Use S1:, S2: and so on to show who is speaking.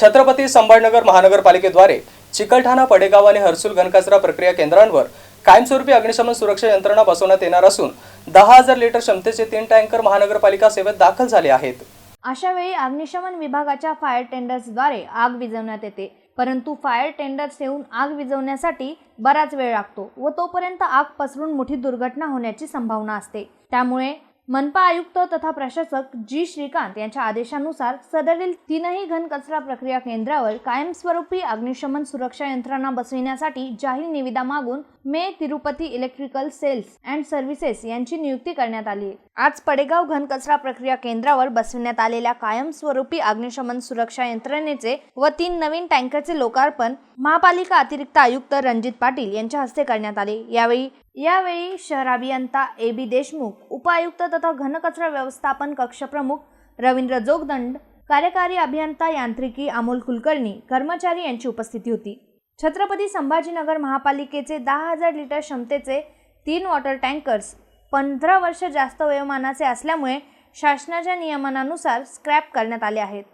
S1: छत्रपती संभाजीनगर महानगरपालिकेद्वारे चिकलठाणा पडेगाव आणि हर्सुल घनकचरा प्रक्रिया केंद्रांवर कायमस्वरूपी अग्निशमन सुरक्षा यंत्रणा बसवण्यात येणार असून दहा हजार लिटर क्षमतेचे तीन टँकर महानगरपालिका सेवेत दाखल झाले आहेत.
S2: अशा वेळी अग्निशमन विभागाच्या फायर टेंडर्सद्वारे आग विझवण्यात येते. परंतु फायर टेंडर्स येऊन आग विझवण्यासाठी बराच वेळ लागतो व तोपर्यंत आग पसरून मोठी दुर्घटना होण्याची संभावना असते. त्यामुळे मनपा आयुक्त तथा प्रशासक जी श्रीकांत यांच्या आदेशानुसार सदरील तीनही घनकचरा प्रक्रिया केंद्रावर कायमस्वरूपी अग्निशमन सुरक्षा यंत्रणा बसविण्यासाठी जाहीर निविदा मागून मे Tirupati electrical sales and services यांची नियुक्ती करण्यात आली. आहे आज पडेगाव घनकचरा प्रक्रिया केंद्रावर बसविण्यात आलेल्या कायमस्वरूपी अग्निशमन सुरक्षा यंत्रणेचे व तीन नवीन टँकरचे लोकार्पण महापालिका अतिरिक्त आयुक्त रणजित पाटील यांच्या हस्ते करण्यात आले. यावेळी यावेळी शहर अभियंता ए बी देशमुख उपायुक्त तथा घनकचरा व्यवस्थापन कक्षप्रमुख रवींद्र जोगदंड कार्यकारी अभियंता यांत्रिकी अमोल कुलकर्णी कर्मचारी यांची उपस्थिती होती. छत्रपती संभाजीनगर महापालिकेचे दहा हजार लिटर क्षमतेचे तीन वॉटर टँकर्स पंधरा वर्ष जास्त वयोमानाचे असल्यामुळे शासनाच्या नियमनानुसार स्क्रॅप करण्यात आले आहेत.